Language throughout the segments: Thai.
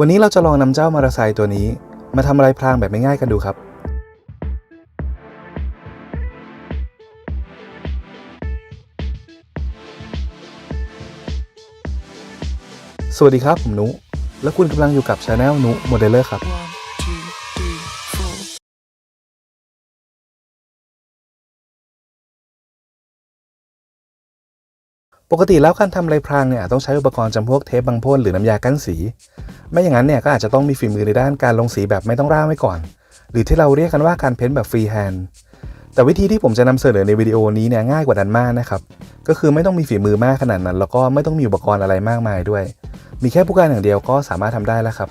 วันนี้เราจะลองนำเจ้ามอเตอร์ไซค์ตัวนี้ มาทำอะไรพรางแบบไม่ง่ายกันดูครับ สวัสดีครับ ผมนุ และคุณกำลังอยู่กับช anel นุโมเดลเลอร์ครับ ปกติแล้วการทำลายพรางเนี่ยต้องใช้อุปกรณ์จำพวกเทปบางพ่นหรือน้ำยากั้นสี ไม่อย่างนั้นเนี่ยก็อาจจะต้องมีฝีมือในด้านการลงสีแบบไม่ต้องร่างไว้ก่อน หรือที่เราเรียกกันว่าการเพ้นแบบฟรีแฮนด์แต่วิธีที่ผมจะนำเสนอในวิดีโอนี้เนี่ยง่ายกว่านั้นมากนะครับ ก็คือไม่ต้องมีฝีมือมากขนาดนั้น แล้วก็ไม่ต้องมีอุปกรณ์อะไรมากมายด้วย มีแค่ผู้การอย่างเดียวก็สามารถทำได้แล้วครับ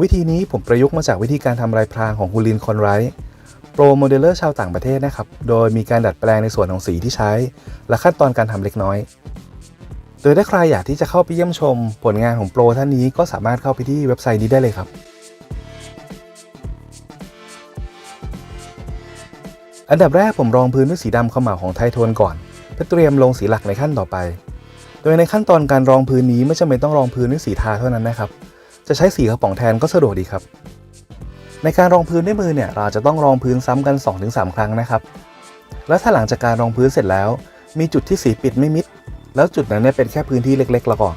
วิธีนี้ผมประยุกต์มาจากวิธีการทำลายพรางของคุณลินคอนไรท์ โปรโมเดลเลอร์ชาวต่างประเทศนะครับ โดยมีการดัดแปลงในส่วนของสีที่ใช้ และขั้นตอนการทำเล็กน้อย โดยถ้าใครอยากที่จะเข้าไปเยี่ยมชม ผลงานของโปรท่านนี้ก็สามารถเข้าไปที่เว็บไซต์นี้ได้เลยครับ อันดับแรกผมรองพื้นด้วยสีดำขาวเหมาของไทโทนก่อน เพื่อเตรียมลงสีหลักในขั้นต่อไป โดยในขั้นตอนการรองพื้นนี้ไม่จำเป็นต้องรองพื้นด้วยสีทาเท่านั้นนะครับ จะใช้สีกระป๋องแทนก็สะดวกดีครับ ในการรองพื้นด้วยมือเนี่ยเราจะต้องรองพื้นซ้ำกัน 2-3 ครั้งนะครับ แล้วถ้าหลังจากการรองพื้นเสร็จแล้ว มีจุดที่สีปิดไม่มิด แล้วจุดนั้นเนี่ยเป็นแค่พื้นที่เล็กๆแล้วก็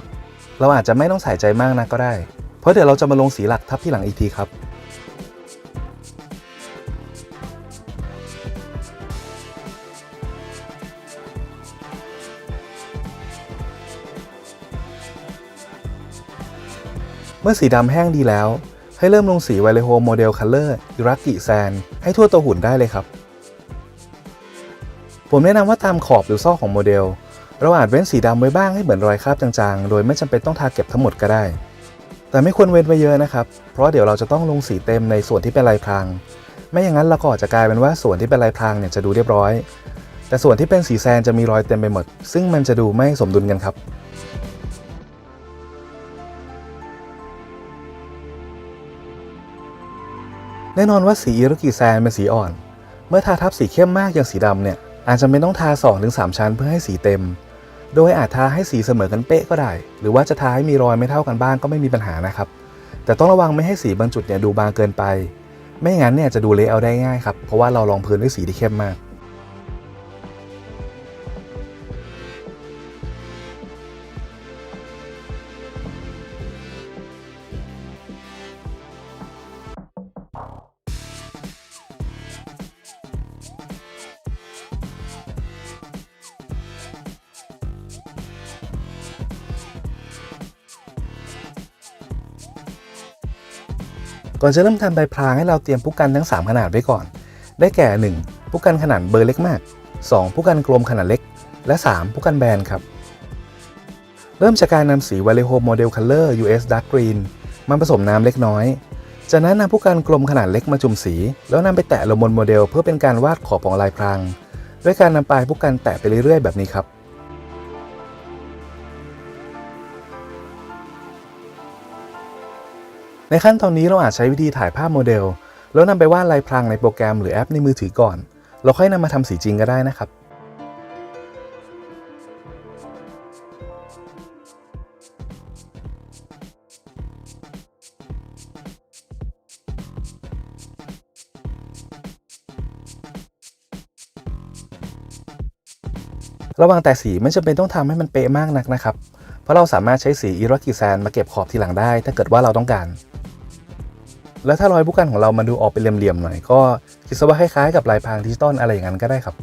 เราอาจจะไม่ต้องใส่ใจมากนะก็ได้ เพราะเดี๋ยวเราจะมาลงสีหลักทับที่หลังอีกทีครับเมื่อสีดำแห้งดีแล้ว ให้เริ่มลงสีไวเลโฮโมเดลคัลเลอร์อิรักิแซนให้ทั่วตัวหุ่นได้เลยครับ ผมแนะนำว่าตามขอบหรือซอกของโมเดล เราอาจเว้นสีดำไว้บ้างให้เหมือนรอยคราบจางๆ โดยไม่จำเป็นต้องทาเก็บทั้งหมดก็ได้ แต่ไม่ควรเว้นไว้เยอะนะครับ เพราะเดี๋ยวเราจะต้องลงสีเต็มในส่วนที่เป็นลายพราง ไม่อย่างนั้นเราก็อาจจะกลายเป็นว่าส่วนที่เป็นลายพรางเนี่ยจะดูเรียบร้อย แต่ส่วนที่เป็นสีแซนจะมีรอยเต็มไปหมด ซึ่งมันจะดูไม่สมดุลกันครับ แน่นอนว่าสีอิรุกิแซนเป็นสีอ่อน เมื่อทาทับสีเข้มมากอย่างสีดำเนี่ยอาจจะไม่ต้องทา 2-3 ชั้นเพื่อให้สีเต็ม โดยอาจทาให้สีเสมอกันเป๊ะก็ได้ หรือว่าจะทาให้มีรอยไม่เท่ากันบ้างก็ไม่มีปัญหานะครับ แต่ต้องระวังไม่ให้สีบางจุดเนี่ยดูบางเกินไป ไม่งั้นเนี่ยจะดูเละเอาได้ง่ายครับ เพราะว่าเราลองพื้นด้วยสีที่เข้มมาก ก่อนจะเริ่มทำใบพรางให้เราเตรียมผู้กันทั้ง 3 ขนาดไว้ก่อน ได้แก่ 1. ผู้กันขนาดเบอร์เล็กมาก 2. ผู้กันกลมขนาดเล็ก และ 3. ผู้กันแบนครับ เริ่มจากการนำสี v a l e h o Model Color US Dark Green มาผสมน้ำเล็กน้อย จากนั้นนำผู้กันกลมขนาดเล็กมาจุ่มสี แล้วนำไปแตะลงบนโมเดล เพื่อเป็นการวาดขอบของลายพราง ด้วยการนำปลายผู้กันแตะไปเรื่อยๆแบบนี้ครับ ในขั้นตอนนี้เราอาจใช้วิธีถ่ายภาพโมเดล แล้วนำไปวาดลายพรางในโปรแกรมหรือแอปในมือถือก่อน เราค่อยนำมาทำสีจริงก็ได้นะครับระหว่างแต่สีไม่จำเป็นต้องทำให้มันเป๊ะมากนักนะครับ เพราะเราสามารถใช้สีอิรักิแซนมาเก็บขอบทีหลังได้ ถ้าเกิดว่าเราต้องการ แล้วถ้ารอยผู้กันของเรามันดูออกเป็นเหลี่ยมๆหน่อยก็คิดซะว่าคล้ายๆกับลายพรางดิจิตอลอะไรอย่างนั้นก็ได้ครับ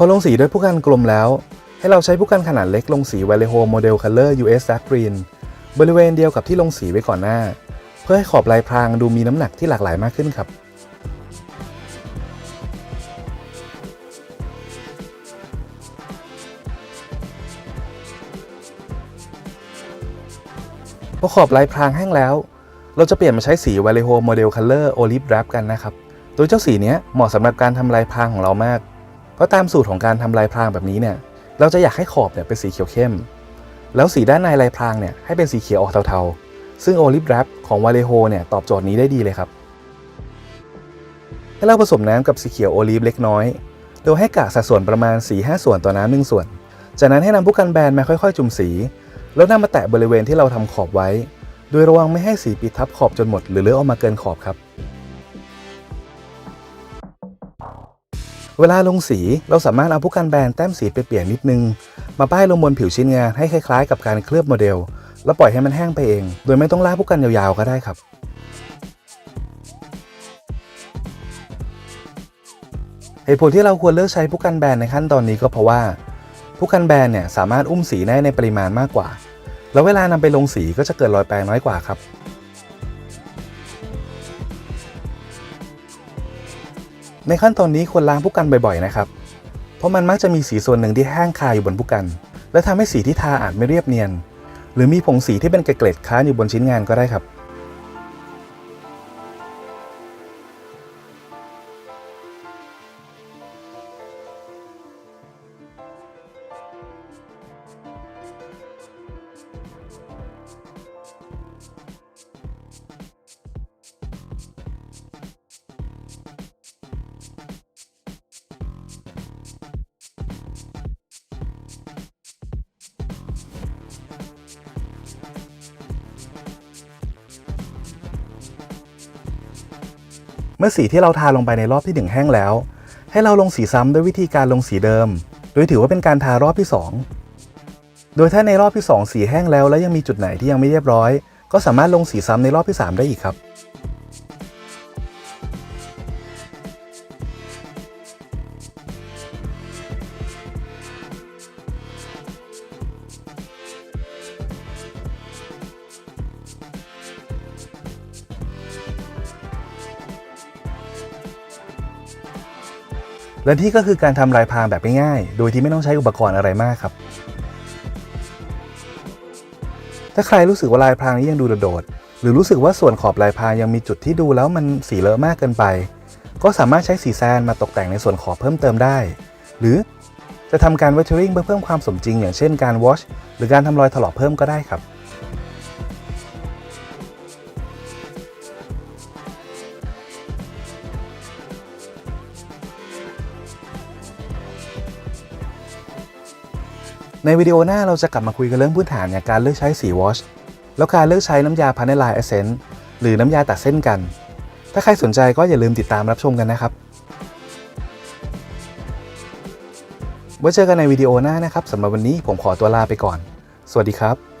พอลงสีด้วยผู้กันกลมแล้ว ให้เราใช้ผู้กันขนาดเล็กลงสี Vallejo Model Color US Dark Green บริเวณเดียวกับที่ลงสีไว้ก่อนหน้า เพื่อให้ขอบลายพรางดูมีน้ำหนักที่หลากหลายมากขึ้นครับพอขอบลายพรางแห้งแล้ว เราจะเปลี่ยนมาใช้สี Vallejo Model Color Olive Drab กันนะครับ โดยเจ้าสีนี้เหมาะสำหรับการทำลายพรางของเรามาก เพราะตามสูตรของการทำลายพรางแบบนี้เนี่ย เราจะอยากให้ขอบเนี่ยเป็นสีเขียวเข้ม แล้วสีด้านในลายพรางเนี่ยให้เป็นสีเขียวออกเทาๆ ซึ่ง Olive Drab ของ Vallejo เนี่ยตอบโจทย์นี้ได้ดีเลยครับให้เราผสมน้ำกับสีเขียวโอลีฟเล็กน้อย โดยให้กะสัดส่วนประมาณ 4-5 ส่วนต่อน้ำหนึ่งส่วน จากนั้นให้นำผู้กันแบนมาค่อย ๆ จุ่มสี แล้วนำมาแตะบริเวณที่เราทำขอบไว้ โดยระวังไม่ให้สีปิดทับขอบจนหมด หรือเลือออกมาเกินขอบครับ เวลาลงสีเราสามารถเอาผู้กันแบนแต้มสีไปเปลี่ยกๆนิดนึง มาป้ายลงบนผิวชิ้นงานให้คล้ายๆ กับการเคลือบโมเดล แล้วปล่อยให้มันแห้งไปเอง โดยไม่ต้องลากผู้กันยาวๆก็ได้ครับเหตุผลที่เราควรเลือกใช้ผู้กันแบนในขั้นตอนนี้ก็เพราะว่า ผู้กันแบนเนี่ยสามารถอุ้มสีได้ในปริมาณมากกว่า แล้วเวลานำไปลงสีก็จะเกิดรอยแปรงน้อยกว่าครับ ในขั้นตอนนี้ควรล้างผู้กันบ่อยๆนะครับ เพราะมันมักจะมีสีส่วนหนึ่งที่แห้งคาอยู่บนผู้กัน และทำให้สีที่ทาอาจไม่เรียบเนียน หรือมีผงสีที่เป็นเกล็ดค้างอยู่บนชิ้นงานก็ได้ครับ เมื่อสีที่เราทาลงไปในรอบที่ 1 แห้งแล้ว ให้เราลงสีซ้ำด้วยวิธีการลงสีเดิม โดยถือว่าเป็นการทารอบที่ 2 โดยถ้าในรอบที่ 2 สีแห้งแล้วและยังมีจุดไหนที่ยังไม่เรียบร้อย ก็สามารถลงสีซ้ำในรอบที่ 3 ได้อีกครับ และที่ก็คือการทำลายพรางแบบง่ายๆ โดยที่ไม่ต้องใช้อุปกรณ์อะไรมากครับ ถ้าใครรู้สึกว่าลายพรางนี้ยังดูโดดหรือรู้สึกว่าส่วนขอบลายพรางยังมีจุดที่ดูแล้วมันสีเลอะมากเกินไป ก็สามารถใช้สีแซนมาตกแต่งในส่วนขอบเพิ่มเติมได้ หรือจะทำการเวทเทอริงเพื่อเพิ่มความสมจริง อย่างเช่นการวอชหรือการทำรอยถลอกเพิ่มก็ได้ครับ ในวิดีโอหน้าเราจะกลับมาคุยกันเรื่องพื้นฐานอย่างการเลือกใช้สีวอชแล้วการเลือกใช้น้ำยาพาเนลายเอเซนต์หรือน้ำยาตัดเส้นกัน ถ้าใครสนใจก็อย่าลืมติดตามรับชมกันนะครับ ไว้เจอกันในวิดีโอหน้านะครับสำหรับวันนี้ผมขอตัวลาไปก่อน สวัสดีครับ